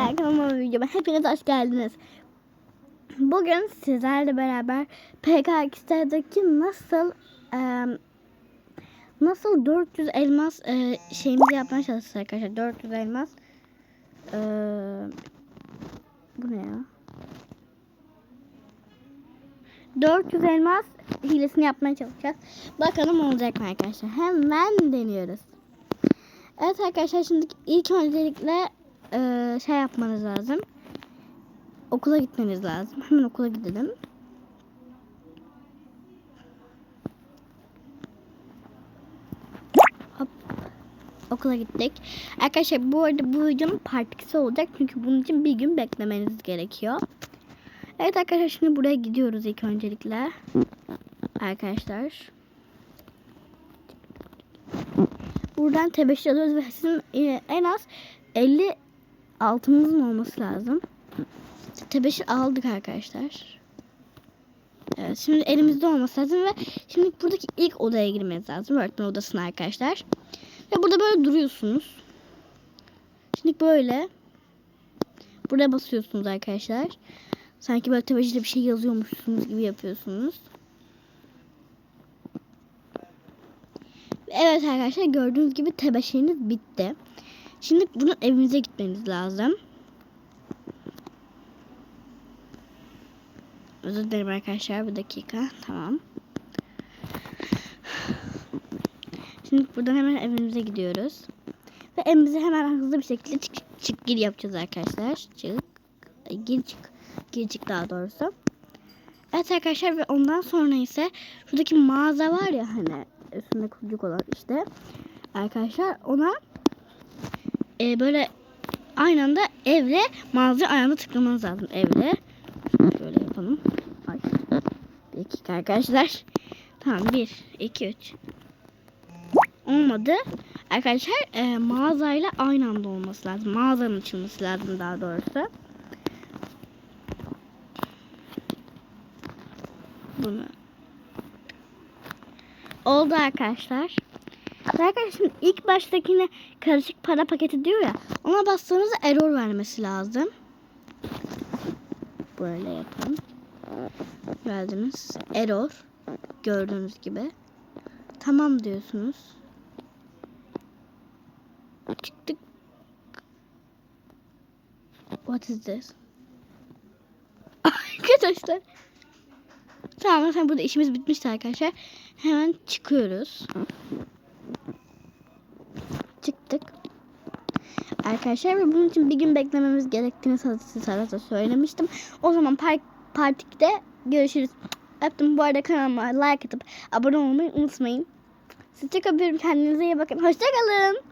Arkadaşlar kanalıma videoma hepiniz hoş geldiniz. Bugün sizlerle beraber PKX'deki nasıl e, nasıl 400 elmas e, şeyimizi yapmaya çalışacağız arkadaşlar. 400 elmas e, bu ne ya? 400 elmas hilesini yapmaya çalışacağız. Bakalım olacak mı arkadaşlar. Hemen deniyoruz. Evet arkadaşlar şimdi ilk öncelikle e, şey yapmanız lazım. Okula gitmeniz lazım. Hemen okula gidelim. Hop. Okula gittik. Arkadaşlar bu arada bu videonun part 2'si olacak. Çünkü bunun için bir gün beklemeniz gerekiyor. Evet arkadaşlar şimdi buraya gidiyoruz ilk öncelikle. Arkadaşlar. Buradan tebeşir alıyoruz ve sizin e, en az 50 altınızın olması lazım. Tebeşir aldık arkadaşlar. Evet şimdi elimizde olması lazım ve şimdi buradaki ilk odaya girmeniz lazım. Öğretmen odasına arkadaşlar. Ve burada böyle duruyorsunuz. Şimdi böyle buraya basıyorsunuz arkadaşlar. Sanki böyle tebeşirde bir şey yazıyormuşsunuz gibi yapıyorsunuz. Evet arkadaşlar gördüğünüz gibi tebeşiriniz bitti. Şimdi bunun evinize gitmeniz lazım. Özür dilerim arkadaşlar bir dakika. Tamam. Şimdi buradan hemen evimize gidiyoruz. Ve evimize hemen hızlı bir şekilde çık çık gir yapacağız arkadaşlar. Çık. Ay, Gir çık. Gir çık daha doğrusu. Evet arkadaşlar ve ondan sonra ise şuradaki mağaza var ya hani üstünde kucuk olan işte. Arkadaşlar ona e, böyle aynı anda evle mağaza aynı tıklamanız lazım. Evle. Şöyle yapalım. Ay. Bir dakika arkadaşlar. Tamam bir, iki, üç. Olmadı. Arkadaşlar e, mağazayla aynı anda olması lazım. Mağazanın açılması lazım daha doğrusu. Bunu. Oldu arkadaşlar. Arkadaşlar ilk baştakine karışık para paketi diyor ya. Ona bastığınızda error vermesi lazım. Böyle yapalım. Geldiniz. Error. Gördüğünüz gibi. Tamam diyorsunuz. Çıktık. What is this? Arkadaşlar. Tamam efendim burada işimiz bitmişti arkadaşlar. Hemen çıkıyoruz. Çıktık. Arkadaşlar ve bunun için bir gün beklememiz gerektiğini size söylemiştim. O zaman part, part 2'de görüşürüz. Öptüm. Bu arada kanalıma like atıp abone olmayı unutmayın. Sizi çok öpüyorum. Kendinize iyi bakın. Hoşçakalın.